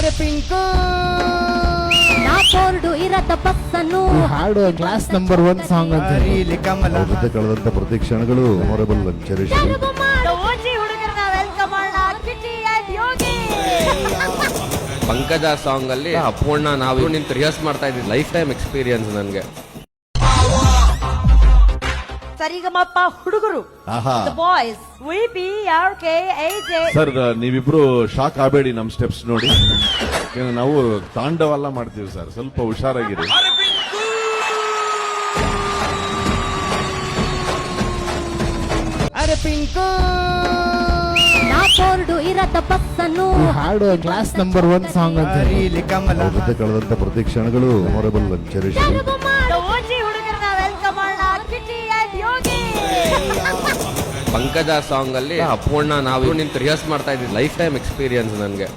ಅರೆ ಪಿಂಕು. ನಾ ಬೋರ್ಡು ಇರದ ಬಸ್ಸನ್ನು. ಹಾಡು ಕ್ಲಾಸ್ ನಂಬರ್ ಒನ್ ಸಾಂಗ್ ಅಂತ. ಇಲ್ಲಿ ಕಮಲ. ಅವ್ರ ಕಳೆದಂತ ಪ್ರತಿ ಕ್ಷಣಗಳು ಮೆಮೊರಬಲ್ ಚೆರಿಶ್ ಪಂಕಜ ಸಾಂಗ್ ಅಲ್ಲಿ ಅಪೂರ್ಣ ನಾವು ನಿಂತು ರಿಹರ್ಸ್ ಮಾಡ್ತಾ ಇದ್ದೀವಿ. ಲೈಫ್ ಟೈಮ್ ಎಕ್ಸ್ಪೀರಿಯನ್ಸ್ ನನಗೆ. ಸರಿಗಮಪ್ಪ ಹುಡುಗರು. ಆಹಾ. Boys V B R K AJ sir ನೀವಿಬ್ರು ಶಾಕ್ ಆಗಬೇಡಿ ನಮ್ ಸ್ಟೆಪ್ಸ್ ನೋಡಿ. ಯಾಕಂದ್ರೆ ನಾವು ತಾಂಡವೆಲ್ಲ ಮಾಡ್ತೀವಿ ಸರ್ ಸ್ವಲ್ಪ ಹುಷಾರಾಗಿರಿ. ಅರೆ ಪಿಂಕು. ನಾ ಬಸ್ಸನ್ನು. ಹಾಡು ಕ್ಲಾಸ್ ನಂಬರ್ ಒನ್ ಸಾಂಗ್ ಅಂತ. ಕಳೆದಂತ ಪ್ರತಿ ಕ್ಷಣಗಳು ಹೊರಬಲ್ಲ ಚೆರಿಶ್ ಪಂಕಜ ಸಾಂಗ್ ಅಲ್ಲಿ ಅಪೂರ್ಣ ನಾವು ನಿಂತು ರಿಹರ್ಸ್ ಮಾಡ್ತಾ ಇದ್ದೀವಿ ಲೈಫ್ ಟೈಮ್ ಎಕ್ಸ್ಪೀರಿಯನ್ಸ್ ನನಗೆ.